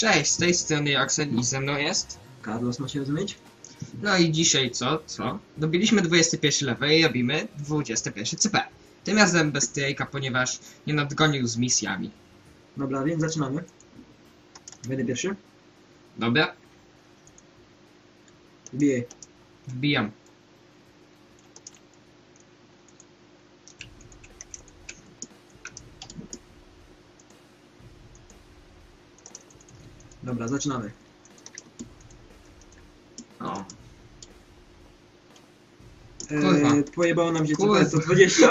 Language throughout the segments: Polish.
Cześć, z tej strony Axel i ze mną jest. Carlos ma się rozumieć? No i dzisiaj co? Co? Dobiliśmy 21 level i robimy 21 CP. Tym razem bez ponieważ nie nadgonił z misjami. Dobra, więc zaczynamy. Będę pierwszy. Dobra? Wbijaj. Wbijam. Dobra, zaczynamy. O. Kurwa. Eee, pojebało nam się Kurwa. CP 120.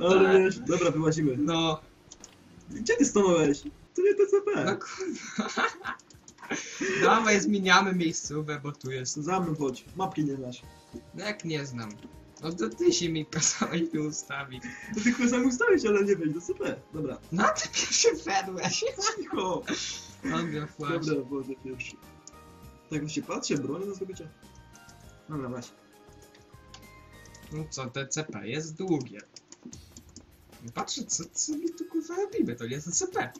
Ale wiesz, dobra, wyłazimy. No, Gdzie ty stanąłeś? To nie TCP. no kurwa. Dawaj, zmieniamy miejscówę, bo tu jest. Za mną chodź. Mapki nie znasz. No jak nie znam. No to ty się mi kazałeś tu ustawić. To tylko sam ustawić, ale nie wejdź do CP. Dobra. No ty pierwszy wedłeś. Cicho. Dobra, płacz. Dobra, Boże pierwszy. Tak się patrzę, bronię na zdobycia. Dobra, właśnie. No co, TCP jest długie. Patrzę, co, co my tu kurwa robimy, to jest TCP.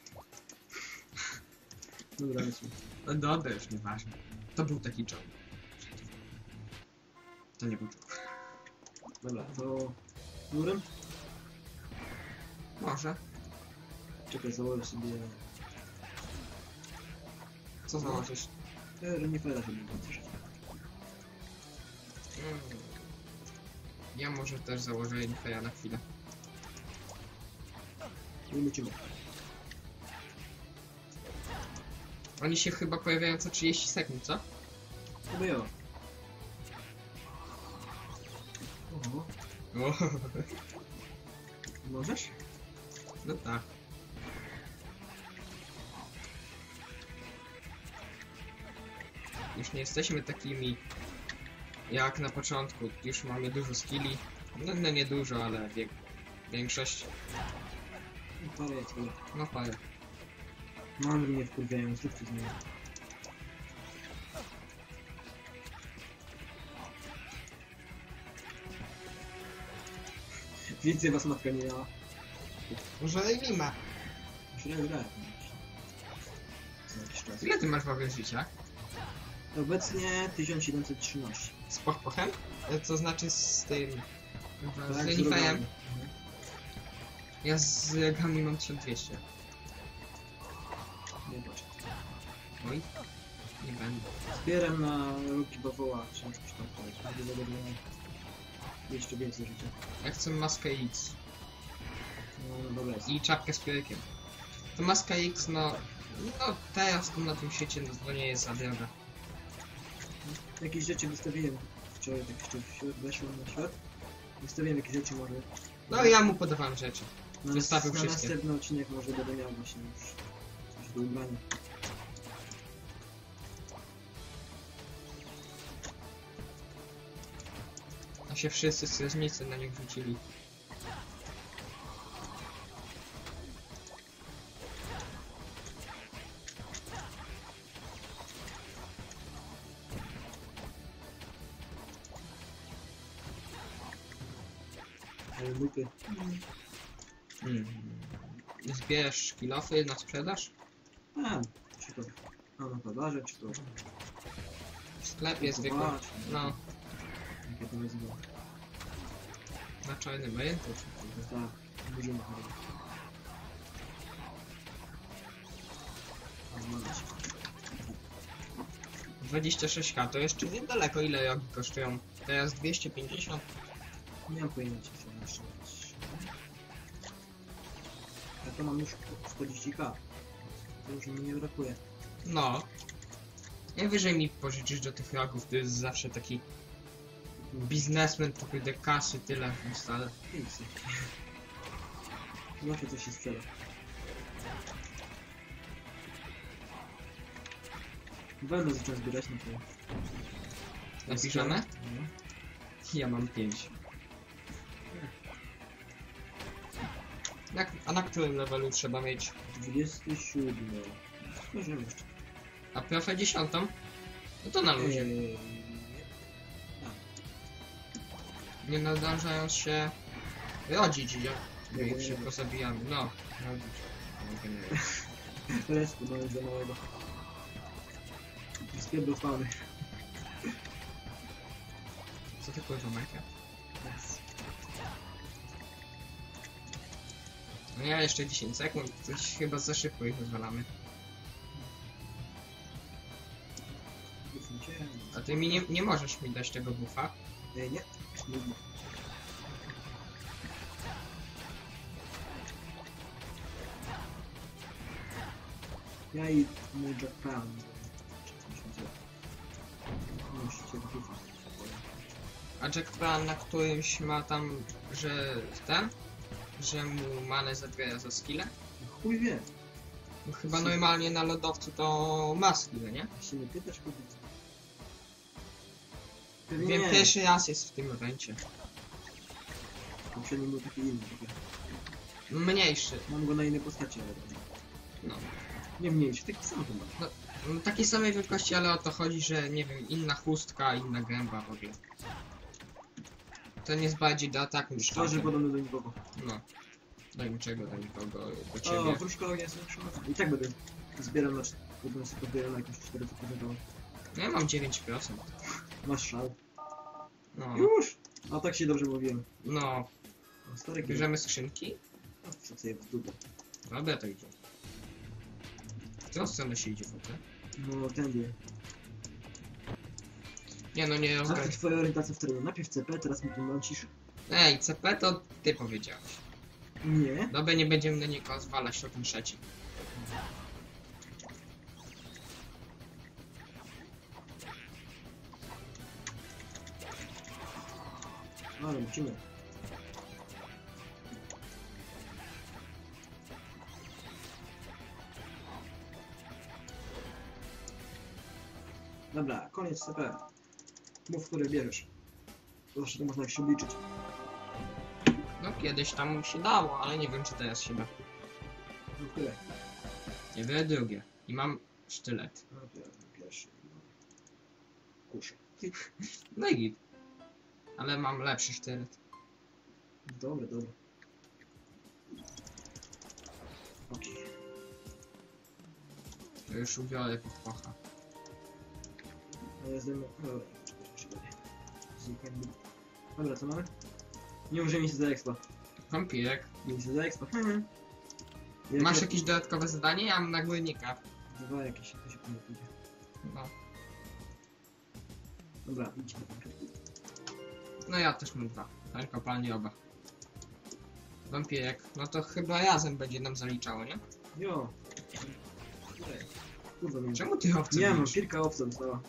Dobra, lecimy. No dobra, już nieważne. To był taki czołg. To nie był czołg. Dobra, to... Murem? Może. Czekaj, założę sobie... Co założysz? Nie fajna sobie patrzeć. Mm. Ja może też założę Infeja na chwilę. I lecimy. Oni się chyba pojawiają co 30 sekund, co? Chyba ja. Oho. O, Możesz? no tak. Już nie jesteśmy takimi jak na początku. Już mamy dużo skilli. No, no nie dużo, ale wie, większość. Parę jest. No parę. Mam mnie wkurwiają, zróbcie z nimi. Widzę was matka nie miała. Może nie ma. Źle grałem. Za jakiś czas. Ile ty masz w ogóle życia? Obecnie 1713. Z pochpochem? E, Co znaczy z tym... z Tak, Infejem? zrobiłem. Ja z gami mam 1200. Nie patrz. Oj. Nie będę. Zbieram na roki bawoła, czy coś tam. Będzie. Jeszcze więcej życia. Ja chcę maskę X No, no dobra i czapkę z piórkiem. To maska X, no... No teraz tu na tym świecie no, to nie jest za droga. Jakieś rzeczy wystawiłem wczoraj, tak jeszcze weszłem na świat. Wystawiłem jakieś rzeczy może. No ja mu podawałem rzeczy. na, wystawił na wszystkie. następny odcinek może będę miał właśnie już coś do ubrania. A się wszyscy strażnicy na nich rzucili. Ale buty. Mm. Zbierz kilofy na sprzedaż? A, czy to na tadarze, czy to W sklepie. Zobacz, No, To nazywam. na czarnym rynku. czy kurde. Tak, dużo na chorobę. A, znaleźć. 26k to jeszcze niedaleko ile jogi kosztują. Teraz 250. Nie mam pojęcia co jeszcze. Ja to mam już 40k. To już mi nie brakuje. No. Najwyżej mi pożyczysz do tych rogów, to jest zawsze taki biznesmen, to kurde kasy, tyle stale. Pięknie. Zawsze coś się sprzeda. Będę zaczął zbierać na to. Napiszemy? No. Ja mam 5. Jak, a na którym levelu trzeba mieć? 27. Możemy jeszcze. A profę 10? No to na luzie. Eee, Nie nadążając się rodzić, jak nie, szybko nie. zabijamy. No, rodzić. Respu nawet za małego. Spierdol spawny. Co ty kurwa Minecraft? No ja jeszcze 10 sekund, coś chyba za szybko ich rozwalamy. A ty mi nie, nie możesz mi dać tego buffa. Ej, nie. Nie ma. Ja i mój Jack Brown. Musicie ducha. A Jack Brown na którymś ma tam, że ten? Że mu manę zabija za skille? Chuj wie. No chyba normalnie na lodowcu to ma skille, nie? Jeśli mnie pytasz, powiedz. Pewnie Wiem, nie. pierwszy raz jest w tym evencie. Poprzedni był taki inny. Taki. Mniejszy. Mam go na innej postaci, ale... No. Nie mniejszy, taki sam chyba. No, takiej samej wielkości, ale o to chodzi, że nie wiem, inna chustka, inna gęba w ogóle. Ten jest bardziej do ataku niż Twarzy tamten. podobny do nikogo. No. Do niczego, do nikogo, do O, ciebie. wróżka ognia jest. I tak będę zbierał na... Będę sobie zbierał na jakieś 4 procent. No ja mam 9%. Masz szał. No. Już! A tak się dobrze mówiłem. No. O, Stary. Bierzemy skrzynki? Co sobie w dupę. Dobra, to idzie. W którą stronę się idzie w ogóle? No, tędy. Nie no, nie A rozumiem. to twoja orientacja w terenie. Najpierw CP, teraz mi tłumaczysz. Ej, CP to ty powiedziałeś. Nie. Dobra, nie będziemy na niego zwalać o ten trzeci. Ale musimy. Dobra, koniec CP. Mów, które bierzesz. Zawsze to można się obliczyć. No kiedyś tam się dało, ale nie wiem czy teraz się da. No. Nie wiem, drugie. I mam sztylet. No, pier- pierwszy. Kuszę. No i git. Ale mam lepszy sztylet. Dobra, dobra. Okej. To już ubiorę podpocha. No ja zdejmę... Dobra, co mamy? Nie użyj mi się za expa. Wampirek. Nie się za expa. Mhm. Jak Masz jak- jakieś dodatkowe zadanie? Ja mam na górnika. Dwa jakieś, to się pójdzie. No. Dobra, idź. No ja też mam dwa. Ten kopalnie oba. Wampirek. No to chyba razem będzie nam zaliczało, nie? Jo. Kurwa, nie Czemu ty owce Nie, mam bijesz? kilka owca dostała.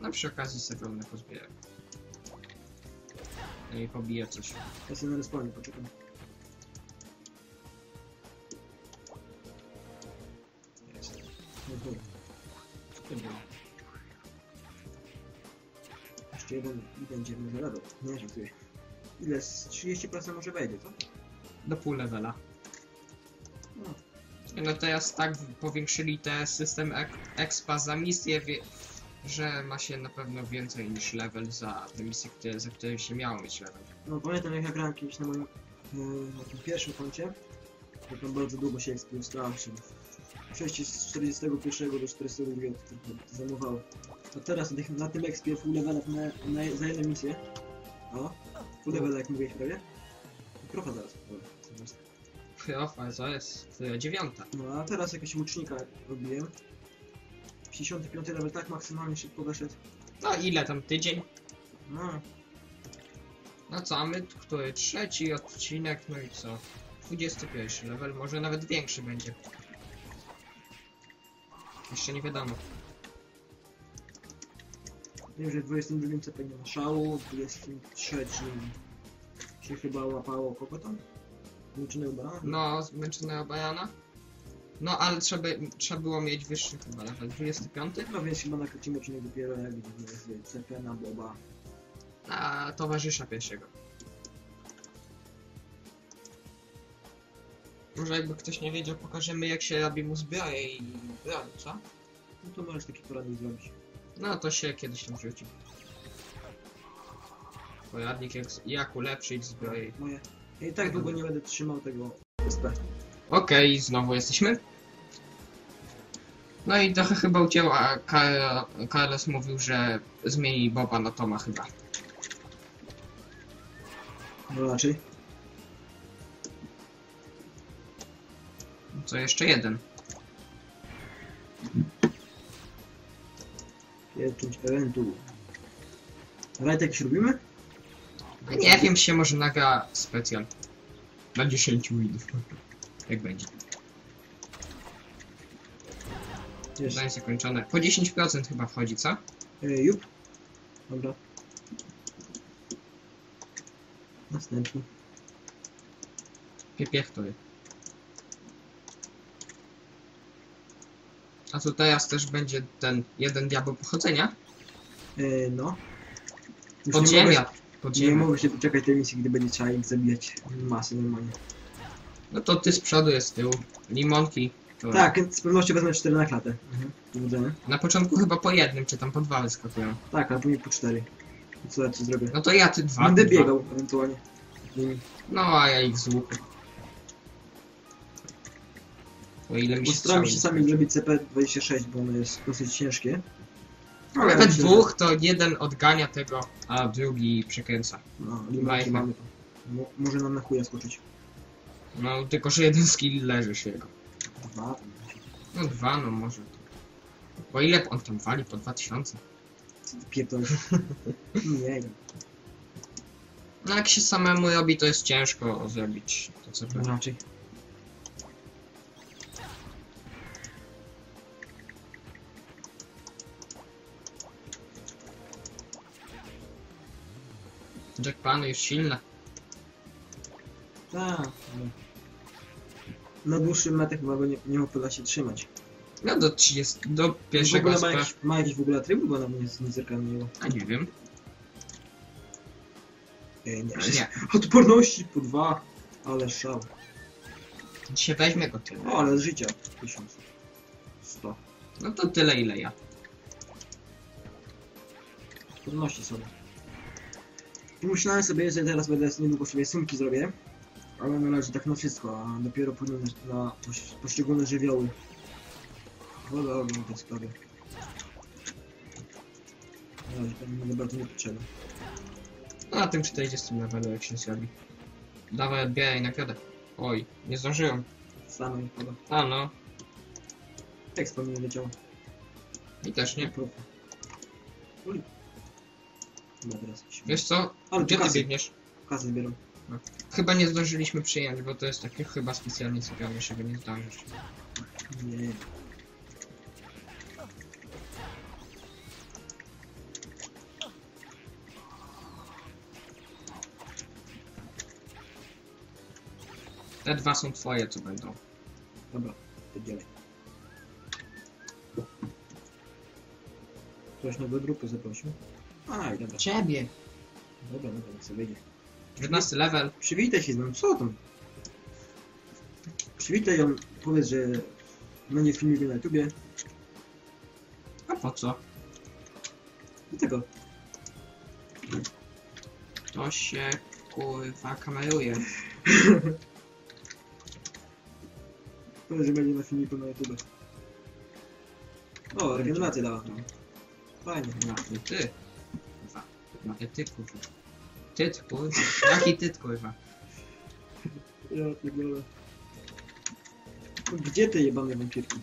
No przy okazji sobie pełne pozbieram. No i pobiję coś. Ja sobie na respawnie poczekam. Jest. No dobra. Co to było? Jeszcze jeden i będzie mnie zarabiał. Nie, żartuję. Ile? Z 30% może wejdzie, co? Do pół levela. No. No teraz tak powiększyli te system ek expa za misję, że ma się na pewno więcej niż level za te misje, które, za które się miało mieć level. No pamiętam jak ja grałem kiedyś na moim e, na pierwszym koncie. To tam bardzo długo się strasznie. Przejście z 41 do 42 to, to zajmowało. A teraz na, tych, na tym expie full levelach na, na, za jedną misję. O, full level jak mówiłeś prawie. Profa zaraz. Dobra, zaraz. Dziewiąta. No a teraz jakiegoś łucznika robiłem. 55 level tak maksymalnie szybko weszedł. No ile tam, tydzień? No, No co, my, który trzeci odcinek, no i co? 21 level, może nawet większy będzie. Jeszcze nie wiadomo. wiem, że w 22 CP nie ma szału, w 23 się chyba łapało kogo tam? Łuczynego barana? No, zmęczonego Bajana. No, ale trzeba, trzeba było mieć wyższy chyba level, 25? No więc chyba nakrócimy odcinek dopiero jak widzimy CP na Boba. Na towarzysza pierwszego. Może jakby ktoś nie wiedział, pokażemy jak się robi mu zbroję i broń, co? No to możesz taki poradnik zrobić. No to się kiedyś tam wrzuci. Poradnik jak, jak ulepszyć zbroję. Moje. Ja i tak długo nie będę trzymał tego SP. Okej, znowu jesteśmy. No i trochę chyba ucięło, a Carlos mówił, że zmieni Boba na Toma chyba. No raczej. Co jeszcze jeden. Pieczęć eventu. Rajd jakiś robimy? No nie wiem, się może nagra specjal. Na 10 winów. Jak będzie. Jest. Zdanie zakończone. Po 10% chyba wchodzi, co? E, jup. Dobra. Następny. Piepiechtory. A tu teraz też będzie ten jeden diabeł pochodzenia? E, no. Już nie Podziemia. mogę, nie Podziemia. mogę się doczekać tej misji, gdy będzie trzeba ich zabijać masy normalnie. No to ty z przodu jest z tyłu. Limonki. To Tak, z pewnością wezmę 4 na klatę. Mhm. Na początku chyba po jednym, czy tam po dwa wyskakują. Tak, ale później po 4. I co ja ci zrobię? No to ja ty dwa. Będę ty dwa. biegał ewentualnie. z nimi. No a ja ich z łuku. O ile mi się Postaram się sami zrobić CP26, bo ono jest dosyć ciężkie. Ale we myślę, dwóch to jeden odgania tego, a drugi przekręca. No, Majka. limonki mamy to. Mo może nam na chuja skoczyć. No tylko, że jeden skill leży się jego. Dwa. No dwa, no może. Bo ile on tam wali? Po 2000. Pierdolisz. Nie, No jak się samemu robi, to jest ciężko zrobić to co no raczej. Jackpany już silne. Tak. no. Na dłuższym metach chyba go nie, nie opyla się trzymać. No do 30, do w pierwszego ogóle ma jakiś, ma jakiś w ogóle atrybut, bo nawet nie, nie na niego. A nie wiem. Ej, nie. Nie. Odporności po dwa. Ale szał. Dzisiaj weźmie go tyle. O, ale z życia. 1000. 100. No to tyle ile ja. Trudności sobie. Pomyślałem sobie, że teraz będę niedługo sobie sumki zrobię. Ale należy tak na wszystko, a dopiero później na, na poś- poszczególne żywioły. Woda ognia te sprawy. Na razie tam nie bardzo nie potrzeba. Na tym 40 levelu jak się zrobi. Dawaj, odbieraj nagrodę. Oj, nie zdążyłem. Same mi pada. A no, Tekst po mnie leciał. i też nie. Uli. Dobra. Wiesz co? Ale Gdzie tu ty kasy, biegniesz? kasy zbieram. Chyba nie zdążyliśmy przyjąć, bo to jest takie chyba specjalnie sypialnie, żeby nie zdążyć. Nie. Te dwa są twoje, co będą. Dobra, to dzielę. Ktoś nowe grupy zaprosił? A, i dobra. Ciebie! Dobra, dobra, niech sobie wyjdzie. 19 level. Przywitaj się z nią, co tam? Przywitaj ją, powiedz, że będzie filmik na YouTubie. A po co? Do tego. To się kurwa kameruje. Powiedz, że będzie na filmiku na YouTube. O, regenerację dała. Fajnie. Na ty, Kurwa. Na ty, kurwa. Tyt kurwa. Jaki tyt kurwa? Ja pierdolę. Gdzie te jebane wampirki?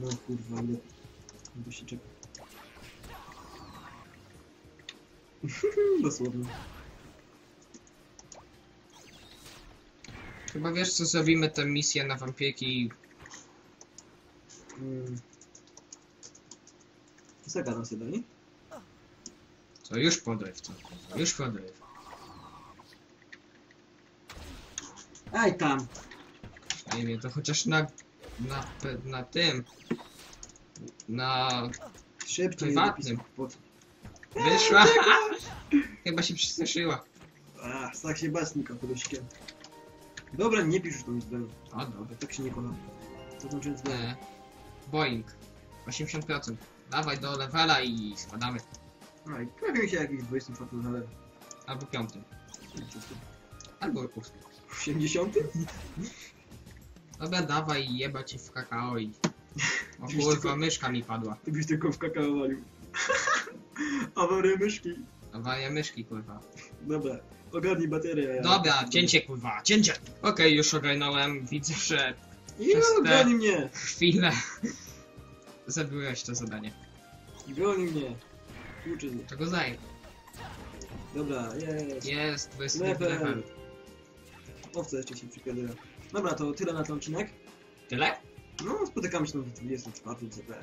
No kurwa, ale... To się czeka. Dosłownie. Chyba wiesz co zrobimy tę misję na wampirki Mm. Zagadam sobie do niej. Co już podryw, co kurwa, już podryw. Aj tam! Nie wiem, to chociaż na, na, na tym, na, Szybciej Prywatnym. napisy. Po co? wyszła, chyba się przestraszyła. Ach, tak się bacnika podosikiem. Dobra, nie pisz już tą zdanie. O dobra, Tak się nie kocha. Zakończyłem zdanie. e, Boeing, 80%, dawaj do levela i spadamy. A, i mi się jakiś 24 zależy. Albo piątym. Albo ósmym. W 70? Dobra, dawaj jeba ci w kakao i... O kurwa, tylko- myszka mi padła. Ty byś tylko w kakao walił. Awaria myszki. Awaria myszki, kurwa. Dobra, ogarnij baterię. ja- Dobra, cięcie, kurwa, cięcie! Okej, już ogarnąłem, widzę, że Ja, Przez te- goni mnie! chwilę zabiłeś to zadanie. Goni mnie. Uczy. Czego zaj? Dobra, jest. Jest, 20 Level. Owce jeszcze się przykładują. Dobra, to tyle na ten odcinek. Tyle? No, spotykamy się na 24 CP.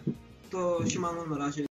To siemano, na razie.